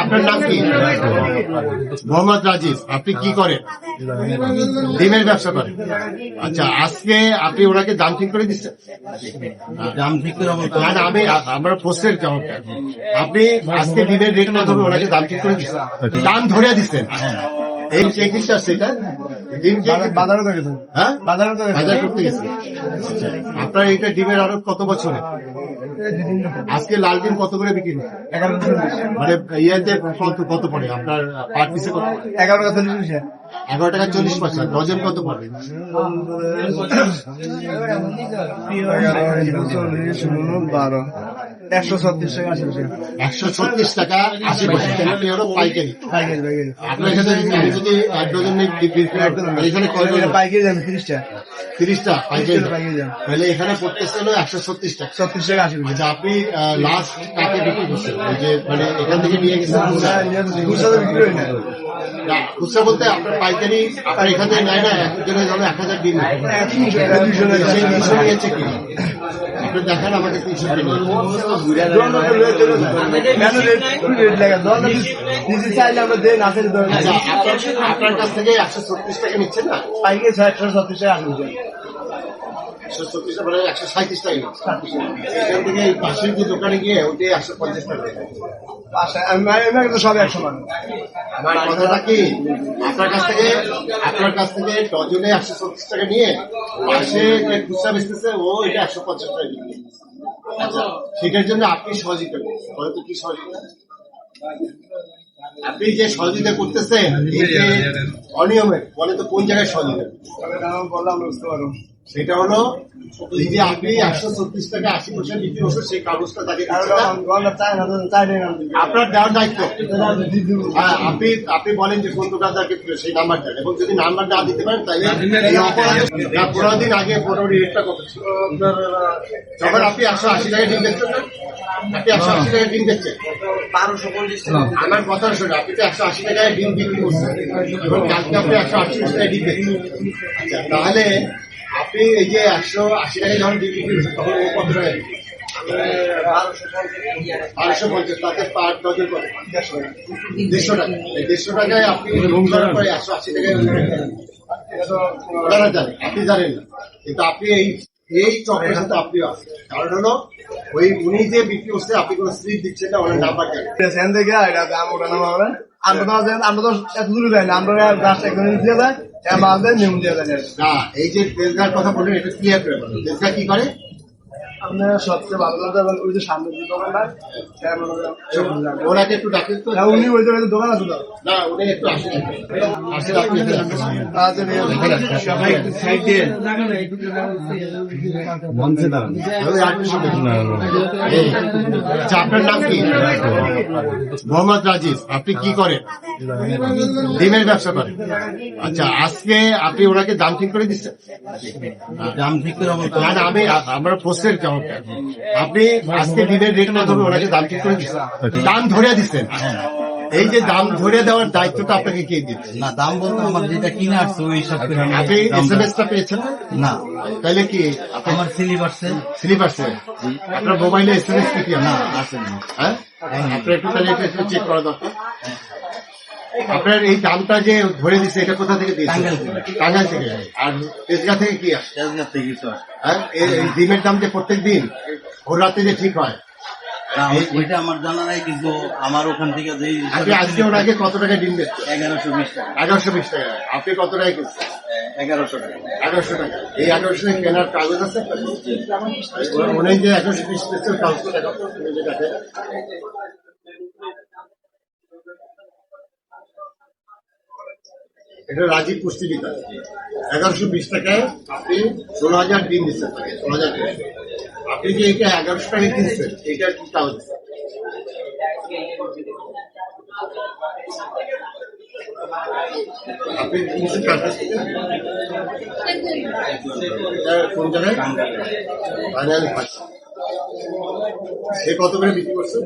আপনার নাম কি মোহাম্মদ রাজিব আপনি কি করেন? ডিমের ব্যবসা করেন। আচ্ছা আজকে আপনি ওনাকে দাম ঠিক করে দিচ্ছেন? দাম ঠিক করে না না, আমি আমরা প্রশ্নের জবাবটা আপনি আজকে ডিমের রেট কত হবে ওনাকে দাম ঠিক করে দিচ্ছেন? দাম ধরে দিচ্ছেন। এই চেকিংটা সেটা বাজারও তো হ্যাঁ? বাজার করতে গেছে। আচ্ছা, আপনার এটা ডিমের আরও কত বছরে? আজকে লাল ডিম কত করে বিক্রি এগারো মানে ইয়েতে কত কত পড়ে? আপনার পার পিসে কত এগারো টাকা চল্লিশ পয়সা। এগারো টাকা চল্লিশ পয়সা। ডজন কত পড়ে? এগারো চল্লিশ ষোলো বারো। একশো ছত্রিশ টাকা আশি পয়সা একশো ছত্রিশ টাকা আশি পয়সা। আপনি হলো পাইকারি। পাইকারি পাইকারি। আপনার এখানে যদি এক ডজন এখানে পাইকারি যাবে তিরিশটা। তিরিশটা পাইকারি। পাইকারি যাবে তাহলে এখানে পড়তেছে হলো একশো ছত্রিশ টাকা। ছত্রিশ টাকা আশি পয়সা। আচ্ছা আপনি লাস্ট কাকে বিক্রি করছেন। যে মানে এখান থেকে নিয়ে গেছেন খুচরা? তো বিক্রি হয় না। খুচরা বলতে আপনার পাইকারি আপনার এখান নেয় না একজনের ধরো এক হাজার টাকা সেই নিয়েছে আপনি দেখেন আমাকে তিনশো আচ্ছা আপনার কাছ থেকে একশো ছত্রিশ টাকা নিচ্ছেন না? ছয় একশো ছত্রিশ টাকা পয়সা একশো ছত্রিশ মানে একশো সাঁত্রিশ টাকা এখান থেকে পাশের যে দোকানে গিয়ে একশো পঞ্চাশ টাকা। আচ্ছা সব একশো মানুষ আমার কথাটা কি? আপনার কাছ থেকে আপনার কাছ থেকে ডজনে একশো ছত্রিশ টাকা নিয়ে পাশে যে খুচরা বেচতেছে ও এটা একশো পঞ্চাশ টাকা আচ্ছা সেটার জন্য আপনি সহযোগিতা করছেন। হয়তো কি সহযোগিতা? আপনি যে সহযোগিতা করতেছেন অনিয়মের বলে তো কোন জায়গায় সহযোগিতা? বললাম বুঝতে পারো সেটা হলো এই যে আপনি একশো ছত্রিশ টাকা আশি পয়সা বিক্রি করছেন সেই কাগজটা তাকে আপনার দেওয়ার দায়িত্ব। হ্যাঁ, আপনি আপনি বলেন যে কোন দোকানদারকে সেই নাম্বার দেন। এবং যদি নাম্বার না দিতে পারেন তাহলে পনেরো দিন আগে মোটামুটি রেটটা কত ছিল। যখন আপনি একশো আশি টাকা ডিম দিচ্ছেন না আপনি একশো আশি টাকা। ডিম দিচ্ছেন আমার কথা শুনে আপনি তো একশো আশি টাকায় ডিম বিক্রি করছেন। এবং কালকে আপনি একশো আশি টাকায় ডিম দিচ্ছেন আচ্ছা তাহলে আপনি এই যে একশো আশি টাকায় যখন বিক্রি করছেন তখন ও কত টাকা বারোশো পঞ্চাশ তাতে পার ডজন কত? দেড়শো টাকা। এই দেড়শো টাকায় আপনি রুম করার পরে একশো আশি টাকায় ওনারা জানেন আপনি জানেন না। কিন্তু আপনি এই এই চক্রের সাথে আপনিও আছেন। কারণ হলো ওই উনি যে বিক্রি করছে আপনি কোনো স্লিপ দিচ্ছেন না ওনার নাম্বার জানেন। সেখান থেকে এটা দাম হবে আমরা তো আমরা তো এত দূরে যাই না আমরা গাছটা একদম দিয়ে যায়। না এই যে তেজগার কথা বললেন এটা ক্লিয়ার করে বলেন। তেজগা কি করে? আপনার সবচেয়ে ভালো কথা বলেন ওই যে সামনে যে দোকানটা সেটা করেন সবুজ লাগে। ওনাকে একটু ডাকেন তো। না, উনি ওই দোকানে দোকান আছে না উনি একটু আসেন। আসেন আপনি একটু আসেন। আচ্ছা, আপনার নাম কি? মোহাম্মদ রাজিব আপনি কি করেন? ডিমের ব্যবসা করেন। আচ্ছা আজকে আপনি ওনাকে দাম ঠিক করে দিচ্ছেন? দাম ঠিক করে আমি আমরা প্রশ্নের জবাবটা আপনি আজকে ডিমের রেট কত হবে ওনাকে দাম ঠিক করে দিচ্ছেন দাম ধরে দিচ্ছেন এই যে দাম ধরে দেওয়ার দায়িত্বটা আপনাকে কে দিচ্ছে না দাম বলতে আমার যেটা কিনে আসছে ওই সব করে আপনি দাম এস পেয়েছেন? না? না তাহলে কি আপনার আমার আসছে স্লিপ আপনার মোবাইলে এস এম এস কি না আসেনি। হ্যাঁ আপনার একটু তাহলে একটু চেক করা দরকার। আপনার এই দামটা যে ধরে দিচ্ছে এটা কোথা থেকে দিয়েছে টাঙ্গাইল থেকে। আর তেজগা থেকে কি আসে থেকে হ্যাঁ এই ডিমের দাম যে প্রত্যেক দিন ভোর রাতে যে ঠিক হয় ওইটা আমার জানা নাই কিন্তু আমার ওখান থেকে যে আজকে কত টাকা ডিম এগারোশো বিশ টাকা এগারোশো বিশ টাকা আপনি কত টাকা কিনছেন এগারোশো টাকা এগারোশো টাকা এই এগারোশো টাকা কেনার কাগজ আছে যে এগারোশো বিশ দেখাবো এটা রাজীব পুষ্টি বিকাশ এগারোশো বিশ টাকায় আপনি ষোলো হাজার ডিম দিচ্ছেন তাকে ষোলো হাজার ডিম আপনি যে এটা এগারোশো টাকায় কিনছেন এটা কি কাগজ আপনি সে কত করে বিক্রি করছে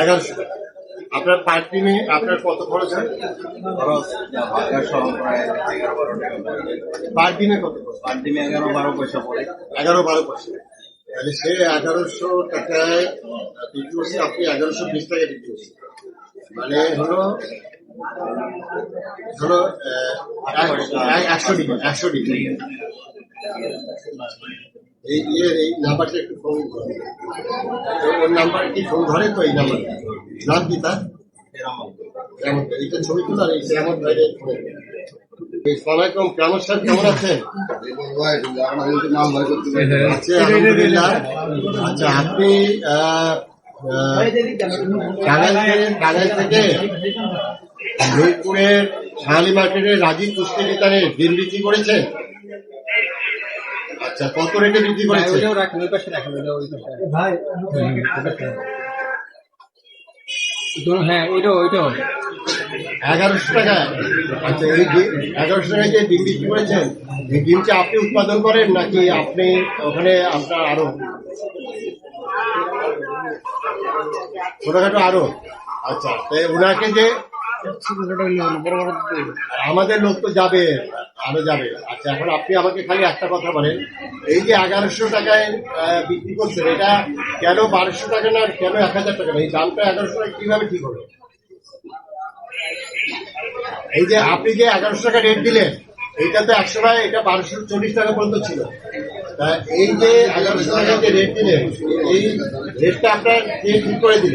এগারোশো টাকা। আপনার পার টিমে আপনার কত খরচ হয়। পার টিমে কত পার ডিমে এগারো বারো পয়সা পড়ে। এগারো বারো পয়সা। তাহলে সে এগারোশো টাকায় বিক্রি করছে আপনি এগারোশো বিশ টাকায় বিক্রি করছেন। মানে হলো ধরো এক- একশো ডিগ্রি একশো ডিগ্রি। এই ইয়ে এই নাম্বারটা একটু ফোন করে। ওর নাম্বার কি? ফোন ধরে তো এই নাম্বার নাম কি তার কেমন? এইটা ছবি তুলে আর এই কেমন বাইরে কেমন সাহেব কেমন আছেন? আচ্ছা আচ্ছা আপনি টাঙ্গাইল থেকে মিরপুরের শাহালি মার্কেটের রাজীব পুষ্টি বিতানে ডিম বিক্রি করেছেন? আচ্ছা কত রেটে বিক্রি করেছেন? হ্যাঁ ওইটাও ওইটাও। এগারোশো টাকা। আচ্ছা এই এগারোশো টাকায় যে ডিম বিক্রি করেছেন, এই ডিমটা আপনি উৎপাদন করেন নাকি আপনি ওখানে আপনার আরও? ছোটখাটো আরও। আচ্ছা তো ওনাকে যে আমাদের লোক তো যাবে, আরও যাবে। আচ্ছা এখন আপনি আমাকে খালি একটা কথা বলেন। এই যে এগারোশো টাকায় বিক্রি করছেন, এটা কেন বারোশো টাকা না কেন এক হাজার টাকা না? এই দামটা এগারোশো টাকা কীভাবে ঠিক হবে? এই যে আপনি যে এগারোশো টাকা রেট দিলেন এইটা তো একশো টাকা এটা বারোশো চল্লিশ টাকা পর্যন্ত ছিল। তা এই যে এগারোশো টাকা যে রেট দিলেন, এই রেটটা আপনার কে ঠিক করে দিল?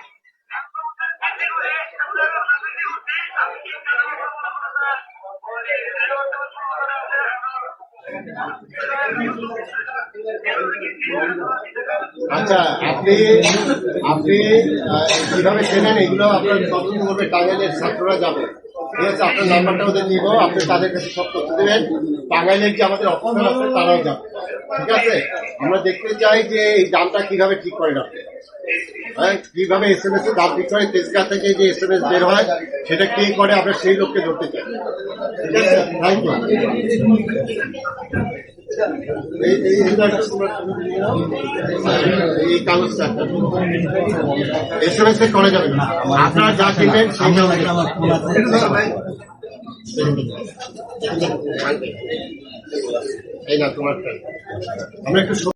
আচ্ছা আপনি আপনি কীভাবে চেনেন এগুলো? আপনার তদন্ত করবে টাঙ্গাইলের ছাত্ররা যাবে। ঠিক আছে, আপনার নাম্বারটা ওদের নিব, আপনি তাদের কাছে সব তথ্য দেবেন। টাঙ্গাইলের যে আমাদের অফিসার আছে, তারাও যাবে। ঠিক আছে? আমরা দেখতে চাই যে এই দামটা কীভাবে ঠিক আপনি। হ্যাঁ কীভাবে এস এম এস এর দাম করে তেজগা থেকে যে এস এম এস বের হয় সেটা কে করে আমরা সেই লোককে ধরতে চাই। ঠিক আছে? থ্যাংক ইউ করে যাবেন না। আপনারা যা কিনবেন আমরা একটু